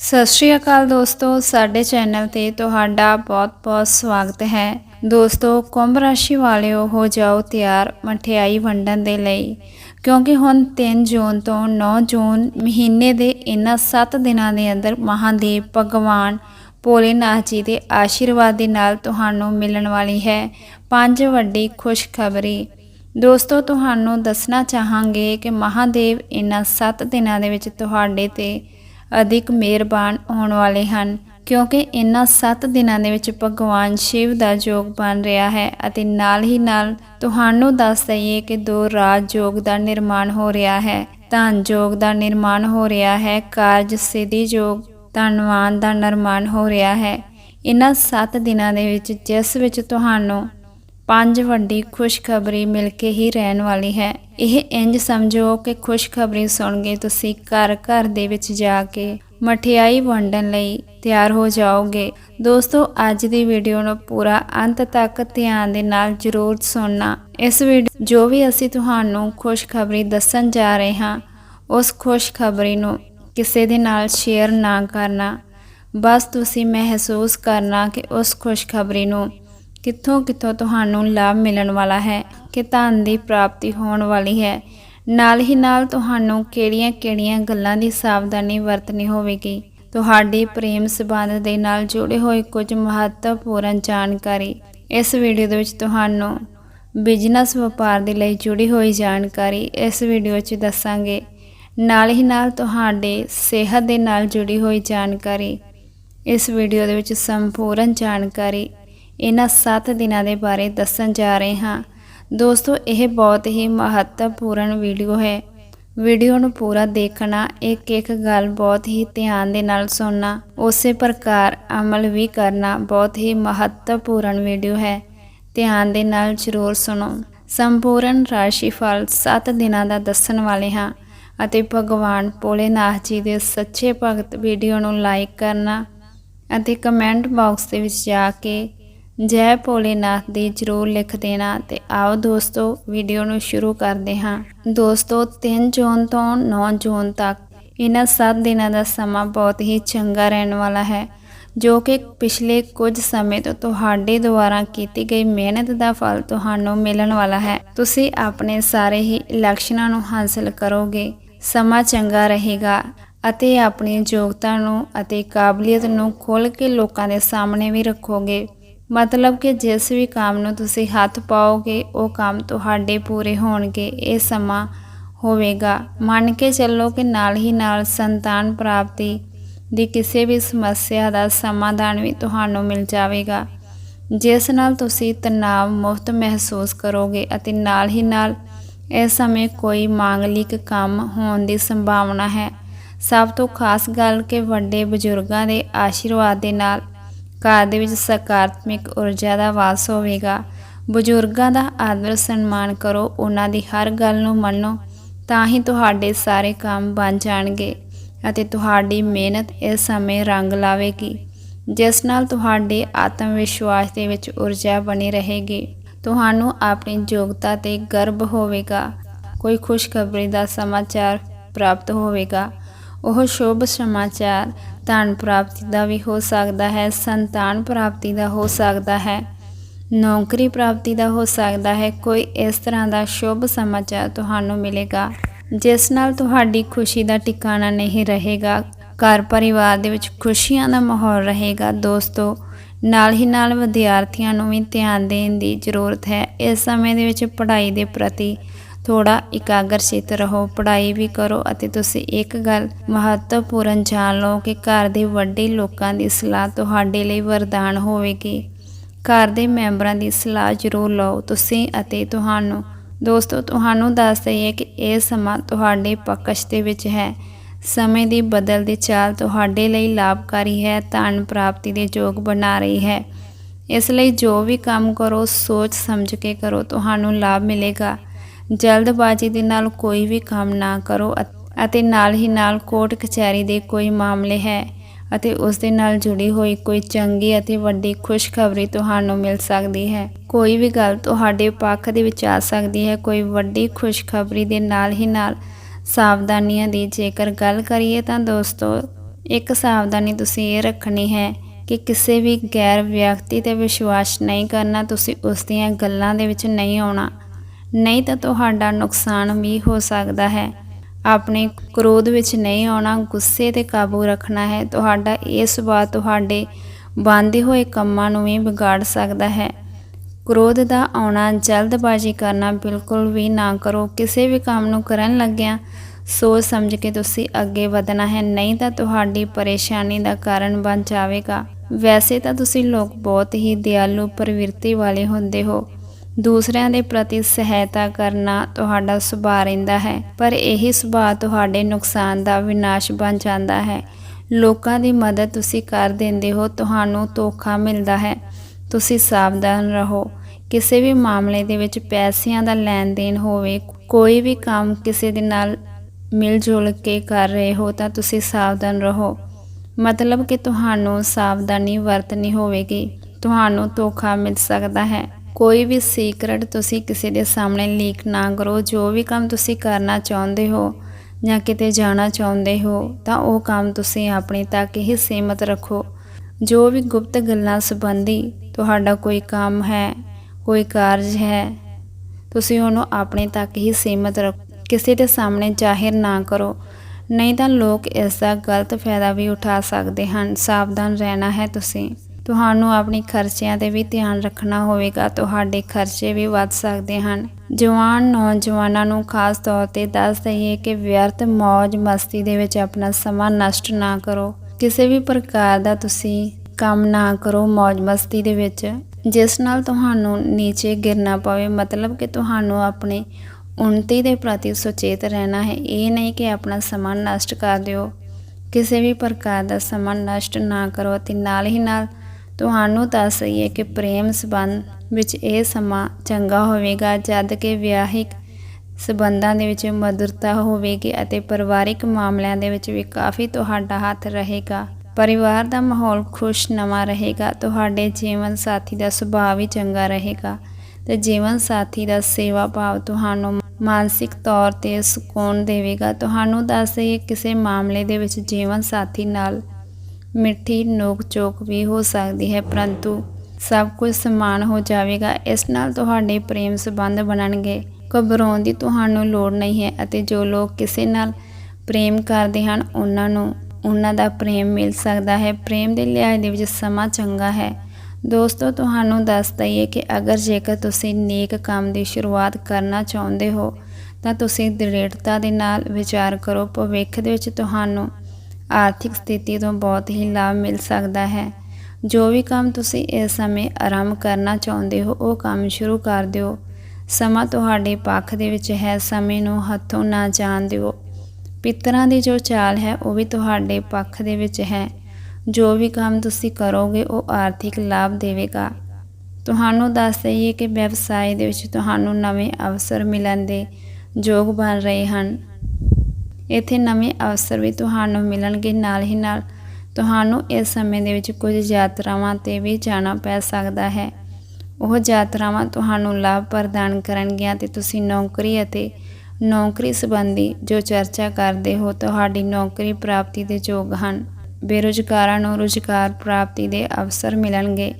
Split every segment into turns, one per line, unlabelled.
ਸਤਿ ਸ਼੍ਰੀ ਅਕਾਲ ਦੋਸਤੋ, ਸਾਡੇ ਚੈਨਲ ਤੇ ਤੁਹਾਡਾ ਬਹੁਤ-ਬਹੁਤ ਸਵਾਗਤ ਹੈ। ਦੋਸਤੋ, ਕੁੰਭ ਰਾਸ਼ੀ ਵਾਲਿਓ, ਹੋ ਜਾਓ ਤਿਆਰ ਮਠਿਆਈ ਵੰਡਣ ਦੇ ਲਈ। ਕਿਉਂਕਿ ਹੁਣ 3 ਜੂਨ ਤੋਂ 9 ਜੂਨ ਮਹੀਨੇ ਦੇ ਇਹਨਾਂ 7 ਦਿਨਾਂ ਦੇ ਅੰਦਰ ਮਹਾਦੇਵ ਭਗਵਾਨ, ਭੋਲੇਨਾਥ ਜੀ ਦੇ ਆਸ਼ੀਰਵਾਦ ਦੇ ਨਾਲ ਤੁਹਾਨੂੰ ਮਿਲਣ ਵਾਲੀ ਹੈ। ਪੰਜ ਵੱਡੀ ਖੁਸ਼ਖਬਰੀ। ਦੋਸਤੋ, ਤੁਹਾਨੂੰ ਦੱਸਣਾ ਚਾਹਾਂਗੇ ਕਿ ਮਹਾਦੇਵ ਇਹਨਾਂ 7 ਦਿਨਾਂ ਦੇ ਵਿੱਚ ਤੁਹਾਡੇ ਤੇ ਅਧਿਕ ਮਿਹਰਬਾਨ ਹੋਣ ਵਾਲੇ ਹਨ, ਕਿਉਂਕਿ ਇਹਨਾਂ 7 ਦਿਨਾਂ ਦੇ ਵਿੱਚ ਭਗਵਾਨ ਸ਼ਿਵ ਦਾ ਯੋਗ ਬਣ ਰਿਹਾ ਹੈ ਅਤੇ ਨਾਲ ਹੀ ਨਾਲ ਤੁਹਾਨੂੰ ਦੱਸ ਦਈਏ ਕਿ ਦੋ ਰਾਜ ਯੋਗ ਦਾ ਨਿਰਮਾਣ ਹੋ ਰਿਹਾ ਹੈ। ਧਨ ਯੋਗ ਦਾ ਨਿਰਮਾਣ ਹੋ ਰਿਹਾ ਹੈ, ਕਾਰਜ ਸਿੱਧੀ ਯੋਗ ਧਨਵਾਨ ਦਾ ਨਿਰਮਾਣ ਹੋ ਰਿਹਾ ਹੈ। ਇਹਨਾਂ 7 ਦਿਨਾਂ ਦੇ ਵਿੱਚ ਜਿਸ ਵਿੱਚ ਤੁਹਾਨੂੰ ਪੰਜ ਵੱਡੀ ਖੁਸ਼ਖਬਰੀ ਮਿਲ ਕੇ ਹੀ ਰਹਿਣ ਵਾਲੀ ਹੈ। ਇਹ ਇੰਜ ਸਮਝੋ ਕਿ ਖੁਸ਼ਖਬਰੀ ਸੁਣ ਕੇ ਤੁਸੀਂ ਘਰ ਘਰ ਦੇ ਵਿੱਚ ਜਾ ਕੇ ਮਠਿਆਈ ਵੰਡਣ ਲਈ ਤਿਆਰ ਹੋ ਜਾਓਗੇ। ਦੋਸਤੋ, ਅੱਜ ਦੀ ਵੀਡੀਓ ਨੂੰ ਪੂਰਾ ਅੰਤ ਤੱਕ ਧਿਆਨ ਦੇ ਨਾਲ ਜ਼ਰੂਰ ਸੁਣਨਾ। ਇਸ ਵੀਡੀਓ ਜੋ ਵੀ ਅਸੀਂ ਤੁਹਾਨੂੰ ਖੁਸ਼ਖਬਰੀ ਦੱਸਣ ਜਾ ਰਹੇ ਹਾਂ, ਉਸ ਖੁਸ਼ਖਬਰੀ ਨੂੰ ਕਿਸੇ ਦੇ ਨਾਲ ਸ਼ੇਅਰ ਨਾ ਕਰਨਾ। ਬਸ ਤੁਸੀਂ ਮਹਿਸੂਸ ਕਰਨਾ ਕਿ ਉਸ ਖੁਸ਼ਖਬਰੀ ਨੂੰ ਕਿੱਥੋਂ ਕਿੱਥੋਂ ਤੁਹਾਨੂੰ ਲਾਭ ਮਿਲਣ ਵਾਲਾ ਹੈ, ਕਿ ਧਨ ਦੀ ਪ੍ਰਾਪਤੀ ਹੋਣ ਵਾਲੀ ਹੈ। ਨਾਲ ਹੀ ਨਾਲ ਤੁਹਾਨੂੰ ਕਿਹੜੀਆਂ-ਕਿਹੜੀਆਂ ਗੱਲਾਂ ਦੀ ਸਾਵਧਾਨੀ ਵਰਤਣੀ ਹੋਵੇਗੀ। ਤੁਹਾਡੇ ਪ੍ਰੇਮ ਸਬੰਧ ਦੇ ਨਾਲ ਜੁੜੇ ਹੋਏ ਕੁਝ ਮਹੱਤਵਪੂਰਨ ਜਾਣਕਾਰੀ। ਇਸ ਵੀਡੀਓ ਦੇ ਵਿੱਚ ਤੁਹਾਨੂੰ ਬਿਜ਼ਨਸ ਵਪਾਰ ਦੇ ਲਈ ਜੁੜੀ ਹੋਈ ਜਾਣਕਾਰੀ ਇਸ ਵੀਡੀਓ 'ਚ ਦੱਸਾਂਗੇ। ਨਾਲ ਹੀ ਨਾਲ ਤੁਹਾਡੇ ਸਿਹਤ ਦੇ ਨਾਲ ਜੁੜੀ ਹੋਈ ਜਾਣਕਾਰੀ। ਇਸ ਵੀਡੀਓ ਦੇ ਵਿੱਚ ਸੰਪੂਰਨ ਜਾਣਕਾਰੀ ਇਹਨਾਂ 7 ਦਿਨਾਂ ਦੇ ਬਾਰੇ ਦੱਸਣ ਜਾ ਰਹੇ ਹਾਂ। ਦੋਸਤੋ, ਇਹ ਬਹੁਤ ਹੀ ਮਹੱਤਵਪੂਰਨ ਵੀਡੀਓ ਹੈ। ਵੀਡੀਓ ਨੂੰ ਪੂਰਾ ਦੇਖਣਾ, ਇੱਕ ਇੱਕ ਗੱਲ ਬਹੁਤ ਹੀ ਧਿਆਨ ਦੇ ਨਾਲ ਸੁਣਨਾ, ਉਸੇ ਪ੍ਰਕਾਰ ਅਮਲ ਵੀ ਕਰਨਾ ਬਹੁਤ ਹੀ ਮਹੱਤਵਪੂਰਨ ਵੀਡੀਓ ਹੈ। ਧਿਆਨ ਦੇ ਨਾਲ ਜ਼ਰੂਰ ਸੁਣੋ। ਸੰਪੂਰਨ ਰਾਸ਼ੀ ਫਲ 7 ਦਿਨਾਂ ਦਾ ਦੱਸਣ ਵਾਲੇ ਹਾਂ ਅਤੇ ਭਗਵਾਨ ਭੋਲੇਨਾਥ ਜੀ ਦੇ ਸੱਚੇ ਭਗਤ ਵੀਡੀਓ ਨੂੰ ਲਾਈਕ ਕਰਨਾ ਅਤੇ ਕਮੈਂਟ ਬਾਕਸ ਦੇ ਵਿੱਚ ਜਾ ਕੇ ਜੈ ਭੋਲੇਨਾਥ ਦੀ ਜਰੂਰ ਲਿਖ ਦੇਣਾ ਤੇ ਆਓ ਦੋਸਤੋ ਵੀਡੀਓ ਨੂੰ ਸ਼ੁਰੂ ਕਰਦੇ ਹਾਂ। ਦੋਸਤੋ 3 ਜੂਨ ਤੋਂ 9 ਜੂਨ ਤੱਕ ਇਹਨਾਂ 7 ਦਿਨਾਂ ਦਾ ਸਮਾਂ ਬਹੁਤ ਹੀ ਚੰਗਾ ਰਹਿਣ ਵਾਲਾ ਹੈ, ਜੋ ਕਿ ਪਿਛਲੇ ਕੁਝ ਸਮੇਂ ਤੋਂ ਤੁਹਾਡੇ ਦੁਆਰਾ ਕੀਤੀ ਗਈ ਮਿਹਨਤ ਦਾ ਫਲ ਤੁਹਾਨੂੰ ਮਿਲਣ ਵਾਲਾ ਹੈ। ਤੁਸੀਂ ਆਪਣੇ ਸਾਰੇ ਹੀ ਇਲੈਕਸ਼ਨਾਂ ਨੂੰ ਹਾਸਲ ਕਰੋਗੇ, ਸਮਾਂ ਚੰਗਾ ਰਹੇਗਾ ਅਤੇ ਆਪਣੀ ਯੋਗਤਾ ਨੂੰ ਅਤੇ ਕਾਬਲੀਅਤ ਨੂੰ ਖੋਲ੍ਹ ਕੇ ਲੋਕਾਂ ਦੇ ਸਾਹਮਣੇ ਵੀ ਰੱਖੋਗੇ। ਮਤਲਬ ਕਿ ਜਿਸ ਵੀ ਕੰਮ ਨੂੰ ਤੁਸੀਂ ਹੱਥ ਪਾਓਗੇ, ਉਹ ਕੰਮ ਤੁਹਾਡੇ ਪੂਰੇ ਹੋਣਗੇ, ਇਹ ਸਮਾਂ ਹੋਵੇਗਾ। ਮੰਨ ਕੇ ਚੱਲੋ ਕਿ ਨਾਲ ਹੀ ਨਾਲ ਸੰਤਾਨ ਪ੍ਰਾਪਤੀ ਦੀ ਕਿਸੇ ਵੀ ਸਮੱਸਿਆ ਦਾ ਸਮਾਧਾਨ ਵੀ ਤੁਹਾਨੂੰ ਮਿਲ ਜਾਵੇਗਾ। ਜਿਸ ਨਾਲ ਤੁਸੀਂ ਤਣਾਅ ਮੁਕਤ ਮਹਿਸੂਸ ਕਰੋਗੇ ਅਤੇ ਨਾਲ ਹੀ ਨਾਲ ਇਸ ਸਮੇਂ ਕੋਈ ਮਾਂਗਲਿਕ ਕੰਮ ਹੋਣ ਦੀ ਸੰਭਾਵਨਾ ਹੈ। ਸਭ ਤੋਂ ਖਾਸ ਗੱਲ ਕਿ ਵੱਡੇ ਬਜ਼ੁਰਗਾਂ ਦੇ ਆਸ਼ੀਰਵਾਦ ਦੇ ਨਾਲ ਘਰ ਦੇ ਵਿੱਚ ਸਕਾਰਾਤਮਕ ਊਰਜਾ ਦਾ ਵਾਸ ਹੋਵੇਗਾ। ਬਜ਼ੁਰਗਾਂ ਦਾ ਆਦਰ ਸਨਮਾਨ ਕਰੋ। ਉਹਨਾਂ ਦੀ ਹਰ ਗੱਲ ਨੂੰ ਮੰਨੋ, ਤਾਂ ਹੀ ਤੁਹਾਡੇ ਸਾਰੇ ਕੰਮ ਬਣ ਜਾਣਗੇ ਅਤੇ ਤੁਹਾਡੀ ਮਿਹਨਤ ਇਸ ਸਮੇਂ ਰੰਗ ਲਾਵੇਗੀ। ਜਿਸ ਨਾਲ ਤੁਹਾਡੇ ਆਤਮ ਵਿਸ਼ਵਾਸ ਦੇ ਵਿੱਚ ਊਰਜਾ ਬਣੀ ਰਹੇਗੀ। ਤੁਹਾਨੂੰ ਆਪਣੀ ਯੋਗਤਾ ਤੇ ਗਰਵ ਹੋਵੇਗਾ। ਕੋਈ ਖੁਸ਼ਖਬਰੀ ਦਾ ਸਮਾਚਾਰ ਪ੍ਰਾਪਤ ਹੋਵੇਗਾ। ਉਹ ਸ਼ੁਭ ਸਮਾਚਾਰ ਧਨ ਪ੍ਰਾਪਤੀ ਦਾ ਵੀ ਹੋ ਸਕਦਾ ਹੈ, ਸੰਤਾਨ ਪ੍ਰਾਪਤੀ ਦਾ ਹੋ ਸਕਦਾ ਹੈ, ਨੌਕਰੀ ਪ੍ਰਾਪਤੀ ਦਾ ਹੋ ਸਕਦਾ ਹੈ, ਕੋਈ ਇਸ ਤਰ੍ਹਾਂ ਦਾ ਸ਼ੁਭ ਸਮਾਚਾਰ ਤੁਹਾਨੂੰ ਮਿਲੇਗਾ, ਜਿਸ ਨਾਲ ਤੁਹਾਡੀ ਖੁਸ਼ੀ ਦਾ ਟਿਕਾਣਾ ਨਹੀਂ ਰਹੇਗਾ, ਘਰ ਪਰਿਵਾਰ ਦੇ ਵਿੱਚ ਖੁਸ਼ੀਆਂ ਦਾ ਮਾਹੌਲ ਰਹੇਗਾ, ਦੋਸਤੋ, ਨਾਲ ਹੀ ਨਾਲ ਵਿਦਿਆਰਥੀਆਂ ਨੂੰ ਵੀ ਧਿਆਨ ਦੇਣ ਦੀ ਜ਼ਰੂਰਤ ਹੈ, ਇਸ ਸਮੇਂ ਦੇ ਵਿੱਚ ਪੜ੍ਹਾਈ ਦੇ ਪ੍ਰਤੀ ਥੋੜਾ ਇਕਾਗਰਚਿਤ ਰਹੋ, ਪੜ੍ਹਾਈ ਵੀ ਕਰੋ ਅਤੇ ਤੁਸੀਂ ਇੱਕ ਗੱਲ ਮਹੱਤਵਪੂਰਨ ਜਾਣ ਲਓ ਕਿ ਘਰ ਦੇ ਵੱਡੇ ਲੋਕਾਂ ਦੀ ਸਲਾਹ ਤੁਹਾਡੇ ਲਈ ਵਰਦਾਨ ਹੋਵੇਗੀ। ਘਰ ਦੇ ਮੈਂਬਰਾਂ ਦੀ ਸਲਾਹ ਜ਼ਰੂਰ ਲਓ ਤੁਸੀਂ ਅਤੇ ਤੁਹਾਨੂੰ। ਦੋਸਤੋ, ਤੁਹਾਨੂੰ ਦੱਸ ਦਈਏ ਕਿ ਇਹ ਸਮਾਂ ਤੁਹਾਡੇ ਪਕਸ਼ ਦੇ ਵਿੱਚ ਹੈ। ਸਮੇਂ ਦੀ ਬਦਲਦੀ ਚਾਲ ਤੁਹਾਡੇ ਲਈ ਲਾਭਕਾਰੀ ਹੈ, ਧਨ ਪ੍ਰਾਪਤੀ ਦੇ ਯੋਗ ਬਣਾ ਰਹੀ ਹੈ। ਇਸ ਲਈ ਜੋ ਵੀ ਕੰਮ ਕਰੋ, ਸੋਚ ਸਮਝ ਕੇ ਕਰੋ, ਤੁਹਾਨੂੰ ਲਾਭ ਮਿਲੇਗਾ। ਜਲਦਬਾਜ਼ੀ ਦੇ ਨਾਲ ਕੋਈ ਵੀ ਕੰਮ ਨਾ ਕਰੋ ਅਤੇ ਨਾਲ ਹੀ ਨਾਲ ਕੋਰਟ ਕਚਹਿਰੀ ਦੇ ਕੋਈ ਮਾਮਲੇ ਹੈ ਅਤੇ ਉਸ ਦੇ ਨਾਲ ਜੁੜੀ ਹੋਈ ਕੋਈ ਚੰਗੀ ਅਤੇ ਵੱਡੀ ਖੁਸ਼ਖਬਰੀ ਤੁਹਾਨੂੰ ਮਿਲ ਸਕਦੀ ਹੈ। ਕੋਈ ਵੀ ਗੱਲ ਤੁਹਾਡੇ ਪੱਖ ਦੇ ਵਿੱਚ ਆ ਸਕਦੀ ਹੈ। ਕੋਈ ਵੱਡੀ ਖੁਸ਼ਖਬਰੀ ਦੇ ਨਾਲ ਹੀ ਨਾਲ ਸਾਵਧਾਨੀਆਂ ਦੀ ਜੇਕਰ ਗੱਲ ਕਰੀਏ ਤਾਂ ਦੋਸਤੋ, ਇੱਕ ਸਾਵਧਾਨੀ ਤੁਸੀਂ ਇਹ ਰੱਖਣੀ ਹੈ ਕਿ ਕਿਸੇ ਵੀ ਗੈਰ ਵਿਅਕਤੀ ਤੇ ਵਿਸ਼ਵਾਸ ਨਹੀਂ ਕਰਨਾ, ਤੁਸੀਂ ਉਸ ਦੀਆਂ ਗੱਲਾਂ ਦੇ ਵਿੱਚ ਨਹੀਂ ਆਉਣਾ। ਨਹੀਂ ਤਾਂ ਤੁਹਾਡਾ ਨੁਕਸਾਨ ਵੀ ਹੋ ਸਕਦਾ ਹੈ। ਆਪਣੇ ਕ੍ਰੋਧ ਵਿੱਚ ਨਹੀਂ ਆਉਣਾ, ਗੁੱਸੇ ਤੇ ਕਾਬੂ ਰੱਖਣਾ ਹੈ। ਤੁਹਾਡਾ ਇਹ ਸੁਭਾਅ ਤੁਹਾਡੇ ਬੰਦੇ ਹੋਏ ਕੰਮਾਂ ਨੂੰ ਵੀ ਵਿਗਾੜ ਸਕਦਾ ਹੈ। ਕ੍ਰੋਧ ਦਾ ਆਉਣਾ, ਜਲਦਬਾਜ਼ੀ ਕਰਨਾ ਬਿਲਕੁਲ ਵੀ ਨਾ ਕਰੋ। ਕਿਸੇ ਵੀ ਕੰਮ ਨੂੰ ਕਰਨ ਲੱਗਿਆਂ ਸੋਚ ਸਮਝ ਕੇ ਤੁਸੀਂ ਅੱਗੇ ਵਧਣਾ ਹੈ। ਨਹੀਂ ਤਾਂ ਤੁਹਾਡੀ ਪਰੇਸ਼ਾਨੀ ਦਾ ਕਾਰਨ ਬਣ ਜਾਵੇਗਾ। ਵੈਸੇ ਤਾਂ ਤੁਸੀਂ ਲੋਕ ਬਹੁਤ ਹੀ ਦਿਆਲੂ ਪ੍ਰਵਿਰਤੀ ਵਾਲੇ ਹੁੰਦੇ ਹੋ। ਦੂਸਰਿਆਂ ਦੇ ਪ੍ਰਤੀ ਸਹਾਇਤਾ ਕਰਨਾ ਤੁਹਾਡਾ ਸੁਭਾਅ ਰਹਿੰਦਾ ਹੈ, ਪਰ ਇਹ ਸੁਭਾਅ ਤੁਹਾਡੇ ਨੁਕਸਾਨ ਦਾ ਵਿਨਾਸ਼ ਬਣ ਜਾਂਦਾ ਹੈ। ਲੋਕਾਂ ਦੀ ਮਦਦ ਤੁਸੀਂ ਕਰ ਦਿੰਦੇ ਹੋ, ਤੁਹਾਨੂੰ ਧੋਖਾ ਮਿਲਦਾ ਹੈ। ਤੁਸੀਂ ਸਾਵਧਾਨ ਰਹੋ। ਕਿਸੇ ਵੀ ਮਾਮਲੇ ਦੇ ਵਿੱਚ ਪੈਸਿਆਂ ਦਾ ਲੈਣ ਦੇਣ ਹੋਵੇ, ਕੋਈ ਵੀ ਕੰਮ ਕਿਸੇ ਦੇ ਨਾਲ ਮਿਲ ਜੁਲ ਕੇ ਕਰ ਰਹੇ ਹੋ, ਤਾਂ ਤੁਸੀਂ ਸਾਵਧਾਨ ਰਹੋ। ਮਤਲਬ ਕਿ ਤੁਹਾਨੂੰ ਸਾਵਧਾਨੀ ਵਰਤਣੀ ਹੋਵੇਗੀ। ਤੁਹਾਨੂੰ ਧੋਖਾ ਮਿਲ ਸਕਦਾ ਹੈ। ਕੋਈ ਵੀ ਸੀਕ੍ਰੇਟ ਤੁਸੀਂ ਕਿਸੇ ਦੇ ਸਾਹਮਣੇ ਲੀਕ ਨਾ ਕਰੋ, ਜੋ ਵੀ ਕੰਮ ਤੁਸੀਂ ਕਰਨਾ ਚਾਹੁੰਦੇ ਹੋ ਜਾਂ ਕਿਤੇ ਜਾਣਾ ਚਾਹੁੰਦੇ ਹੋ, ਤਾਂ ਉਹ ਕੰਮ ਤੁਸੀਂ ਆਪਣੇ ਤੱਕ ਹੀ ਸੀਮਤ ਰੱਖੋ। ਜੋ ਵੀ ਗੁਪਤ ਗੱਲਾਂ ਸੰਬੰਧੀ ਤੁਹਾਡਾ ਕੋਈ ਕੰਮ ਹੈ, ਕੋਈ ਕਾਰਜ ਹੈ, ਤੁਸੀਂ ਉਹਨੂੰ ਆਪਣੇ ਤੱਕ ਹੀ ਸੀਮਤ ਰੱਖੋ। ਕਿਸੇ ਦੇ ਸਾਹਮਣੇ ਜ਼ਾਹਿਰ ਨਾ ਕਰੋ। ਨਹੀਂ ਤਾਂ ਲੋਕ ਇਸ ਦਾ ਗਲਤ ਫਾਇਦਾ ਵੀ ਉਠਾ ਸਕਦੇ ਹਨ। ਸਾਵਧਾਨ ਰਹਿਣਾ ਹੈ ਤੁਸੀਂ। ਤੁਹਾਨੂੰ ਆਪਣੇ ਖਰਚਿਆਂ ਤੇ ਵੀ ਧਿਆਨ ਰੱਖਣਾ ਹੋਵੇਗਾ, ਤੁਹਾਡੇ ਖਰਚੇ ਵੀ ਵੱਧ ਸਕਦੇ ਹਨ। ਜਵਾਨ ਨੌਜਵਾਨਾਂ ਨੂੰ ਖਾਸ ਤੌਰ ਤੇ ਦੱਸ ਦਈਏ ਕਿ ਵਿਅਰਥ ਮौज ਮਸਤੀ ਦੇ ਵਿੱਚ ਆਪਣਾ ਸਮਾਂ ਨਸ਼ਟ ਨਾ ਕਰੋ। ਕਿਸੇ ਵੀ ਪ੍ਰਕਾਰ ਦਾ ਤੁਸੀਂ ਕੰਮ ਨਾ ਕਰੋ ਮौज ਮਸਤੀ ਦੇ ਵਿੱਚ। ਜਿਸ ਨਾਲ ਤੁਹਾਨੂੰ ਨੀਚੇ ਗਿਰਨਾ ਪਵੇ, ਮਤਲਬ ਕਿ ਤੁਹਾਨੂੰ ਆਪਣੇ ਉਨਤੀ ਦੇ ਪ੍ਰਤੀ ਸੁਚੇਤ ਰਹਿਣਾ ਹੈ। ਇਹ ਨਹੀਂ ਕਿ ਆਪਣਾ ਸਮਾਂ ਨਸ਼ਟ ਕਰ ਦਿਓ। ਕਿਸੇ ਵੀ ਪ੍ਰਕਾਰ ਦਾ ਸਮਾਂ ਨਸ਼ਟ ਨਾ ਕਰੋ ਤੇ ਨਾਲ ਹੀ ਨਾਲ ਤੁਹਾਨੂੰ ਦੱਸ ਦਈਏ ਕਿ ਪ੍ਰੇਮ ਸੰਬੰਧ ਵਿੱਚ ਇਹ ਸਮਾਂ ਚੰਗਾ ਹੋਵੇਗਾ, ਜਦ ਕਿ ਵਿਆਹਿਕ ਸਬੰਧਾਂ ਦੇ ਵਿੱਚ ਮਧੁਰਤਾ ਹੋਵੇਗੀ ਅਤੇ ਪਰਿਵਾਰਿਕ ਮਾਮਲਿਆਂ ਦੇ ਵਿੱਚ ਵੀ ਕਾਫੀ ਤੁਹਾਡਾ ਹੱਥ ਰਹੇਗਾ। ਪਰਿਵਾਰ ਦਾ ਮਾਹੌਲ ਖੁਸ਼ਨਮਾ ਰਹੇਗਾ, ਤੁਹਾਡੇ ਜੀਵਨ ਸਾਥੀ ਦਾ ਸੁਭਾਅ ਵੀ ਚੰਗਾ ਰਹੇਗਾ ਤੇ ਜੀਵਨ ਸਾਥੀ ਦਾ ਸੇਵਾ ਭਾਵ ਤੁਹਾਨੂੰ ਮਾਨਸਿਕ ਤੌਰ ਤੇ ਸਕੂਨ ਦੇਵੇਗਾ। ਤੁਹਾਨੂੰ ਦੱਸ ਦਈਏ, ਕਿਸੇ ਮਾਮਲੇ ਦੇ ਵਿੱਚ ਜੀਵਨ ਸਾਥੀ ਨਾਲ ਮਿੱਠੀ ਨੋਕ ਚੋਕ ਵੀ ਹੋ ਸਕਦੀ ਹੈ, ਪਰੰਤੂ ਸਭ ਕੁਝ ਸਮਾਨ ਹੋ ਜਾਵੇਗਾ। ਇਸ ਨਾਲ ਤੁਹਾਡੇ ਪ੍ਰੇਮ ਸੰਬੰਧ ਬਣਨਗੇ। ਘਬਰਾਉਣ ਦੀ ਤੁਹਾਨੂੰ ਲੋੜ ਨਹੀਂ ਹੈ ਅਤੇ ਜੋ ਲੋਕ ਕਿਸੇ ਨਾਲ ਪ੍ਰੇਮ ਕਰਦੇ ਹਨ, ਉਹਨਾਂ ਨੂੰ, ਉਹਨਾਂ ਦਾ ਪ੍ਰੇਮ ਮਿਲ ਸਕਦਾ ਹੈ। ਪ੍ਰੇਮ ਦੇ ਲਿਹਾਜ਼ ਦੇ ਵਿੱਚ ਸਮਾਂ ਚੰਗਾ ਹੈ। ਦੋਸਤੋ, ਤੁਹਾਨੂੰ ਦੱਸ ਦਈਏ ਕਿ ਅਗਰ ਜੇਕਰ ਤੁਸੀਂ ਨੇਕ ਕੰਮ ਦੀ ਸ਼ੁਰੂਆਤ ਕਰਨਾ ਚਾਹੁੰਦੇ ਹੋ, ਤਾਂ ਤੁਸੀਂ ਦ੍ਰਿੜਤਾ ਦੇ ਨਾਲ ਵਿਚਾਰ ਕਰੋ। ਭਵਿੱਖ ਦੇ ਵਿੱਚ ਤੁਹਾਨੂੰ ਆਰਥਿਕ ਸਥਿਤੀ ਤੋਂ ਬਹੁਤ ਹੀ ਲਾਭ ਮਿਲ ਸਕਦਾ ਹੈ। ਜੋ ਵੀ ਕੰਮ ਤੁਸੀਂ ਇਸ ਸਮੇਂ ਆਰੰਭ ਕਰਨਾ ਚਾਹੁੰਦੇ ਹੋ, ਉਹ ਕੰਮ ਸ਼ੁਰੂ ਕਰ ਦਿਓ। ਸਮਾਂ ਤੁਹਾਡੇ ਪੱਖ ਦੇ ਵਿੱਚ ਹੈ, ਸਮੇਂ ਨੂੰ ਹੱਥੋਂ ਨਾ ਜਾਣ ਦਿਓ। ਪਿੱਤਰਾਂ ਦੀ ਜੋ ਚਾਲ ਹੈ, ਉਹ ਵੀ ਤੁਹਾਡੇ ਪੱਖ ਦੇ ਵਿੱਚ ਹੈ। ਜੋ ਵੀ ਕੰਮ ਤੁਸੀਂ ਕਰੋਗੇ, ਉਹ ਆਰਥਿਕ ਲਾਭ ਦੇਵੇਗਾ। ਤੁਹਾਨੂੰ ਦੱਸ ਦਈਏ ਕਿ ਵਿਵਸਾਏ ਦੇ ਵਿੱਚ ਤੁਹਾਨੂੰ ਨਵੇਂ ਅਵਸਰ ਮਿਲਣ ਦੇ ਯੋਗ ਬਣ ਰਹੇ ਹਨ। ਇੱਥੇ ਨਵੇਂ ਅਵਸਰ ਵੀ ਤੁਹਾਨੂੰ ਮਿਲਣਗੇ। ਨਾਲ ਹੀ ਨਾਲ ਤੁਹਾਨੂੰ ਇਸ ਸਮੇਂ ਦੇ ਵਿੱਚ ਕੁਝ ਯਾਤਰਾਵਾਂ ਤੇ ਵੀ ਜਾਣਾ ਪੈ ਸਕਦਾ ਹੈ। ਉਹ ਯਾਤਰਾਵਾਂ ਤੁਹਾਨੂੰ ਲਾਭ ਪ੍ਰਦਾਨ ਕਰਨਗੀਆਂ ਤੇ ਤੁਸੀਂ ਨੌਕਰੀ ਅਤੇ ਨੌਕਰੀ ਸੰਬੰਧੀ ਜੋ ਚਰਚਾ ਕਰਦੇ ਹੋ, ਤੁਹਾਡੀ ਨੌਕਰੀ ਪ੍ਰਾਪਤੀ ਦੇ ਯੋਗ ਹਨ। ਬੇਰੁਜ਼ਗਾਰਾਂ ਨੂੰ ਰੁਜ਼ਗਾਰ ਪ੍ਰਾਪਤੀ ਦੇ ਅਵਸਰ ਮਿਲਣਗੇ।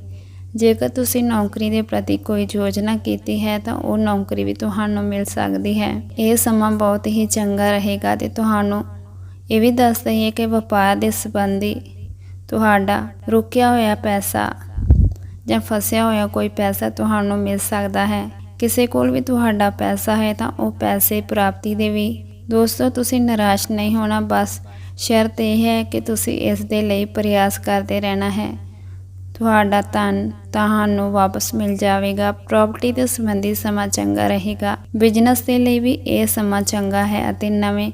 ਜੇਕਰ ਤੁਸੀਂ ਨੌਕਰੀ ਦੇ ਪ੍ਰਤੀ ਕੋਈ ਯੋਜਨਾ ਕੀਤੀ ਹੈ, ਤਾਂ ਉਹ ਨੌਕਰੀ ਵੀ ਤੁਹਾਨੂੰ ਮਿਲ ਸਕਦੀ ਹੈ। ਇਹ ਸਮਾਂ ਬਹੁਤ ਹੀ ਚੰਗਾ ਰਹੇਗਾ ਤੇ ਤੁਹਾਨੂੰ ਇਹ ਵੀ ਦੱਸ ਦਈਏ ਕਿ ਵਪਾਰ ਦੇ ਸੰਬੰਧੀ ਤੁਹਾਡਾ ਰੁਕਿਆ ਹੋਇਆ ਪੈਸਾ ਜਾਂ ਫਸਿਆ ਹੋਇਆ ਕੋਈ ਪੈਸਾ ਤੁਹਾਨੂੰ ਮਿਲ ਸਕਦਾ ਹੈ। ਕਿਸੇ ਕੋਲ ਵੀ ਤੁਹਾਡਾ ਪੈਸਾ ਹੈ, ਤਾਂ ਉਹ ਪੈਸੇ ਪ੍ਰਾਪਤੀ ਦੇ ਵੀ। ਦੋਸਤੋ, ਤੁਸੀਂ ਨਿਰਾਸ਼ ਨਹੀਂ ਹੋਣਾ, ਬਸ ਸ਼ਰਤ ਇਹ ਹੈ ਕਿ ਤੁਸੀਂ ਇਸ ਦੇ ਲਈ ਪ੍ਰਯਾਸ ਕਰਦੇ ਰਹਿਣਾ ਹੈ। ਤੁਹਾਡਾ ਧਨ ਤੁਹਾਨੂੰ ਵਾਪਸ ਮਿਲ ਜਾਵੇਗਾ। ਪ੍ਰਾਪਰਟੀ ਦੇ ਸੰਬੰਧੀ ਸਮਾਂ ਚੰਗਾ ਰਹੇਗਾ। ਬਿਜ਼ਨਸ ਦੇ ਲਈ ਵੀ ਇਹ ਸਮਾਂ ਚੰਗਾ ਹੈ ਅਤੇ ਨਵੇਂ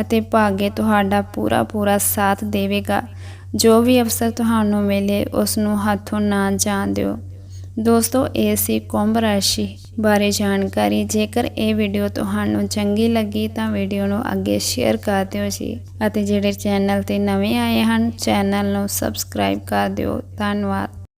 ਅਤੇ ਭਾਗੇ ਤੁਹਾਡਾ ਪੂਰਾ ਪੂਰਾ ਸਾਥ ਦੇਵੇਗਾ। ਜੋ ਵੀ ਅਵਸਰ ਤੁਹਾਨੂੰ ਮਿਲੇ, ਉਸ ਨੂੰ ਹੱਥੋਂ ਨਾ ਜਾਣ ਦਿਓ। ਦੋਸਤੋ, ਇਹ ਸੀ ਕੁੰਭ ਰਾਸ਼ੀ। ਬਾਰੇ ਜਾਣਕਾਰੀ। ਜੇਕਰ ਇਹ ਵੀਡੀਓ ਤੁਹਾਨੂੰ ਚੰਗੀ ਲੱਗੀ ਤਾਂ ਵੀਡੀਓ ਨੂੰ ਅੱਗੇ ਸ਼ੇਅਰ ਕਰ ਦਿਓ ਜੀ। ਅਤੇ ਜਿਹੜੇ ਚੈਨਲ ਤੇ ਨਵੇਂ ਆਏ ਹਨ, ਚੈਨਲ ਨੂੰ ਸਬਸਕ੍ਰਾਈਬ ਕਰ ਦਿਓ। ਧੰਨਵਾਦ।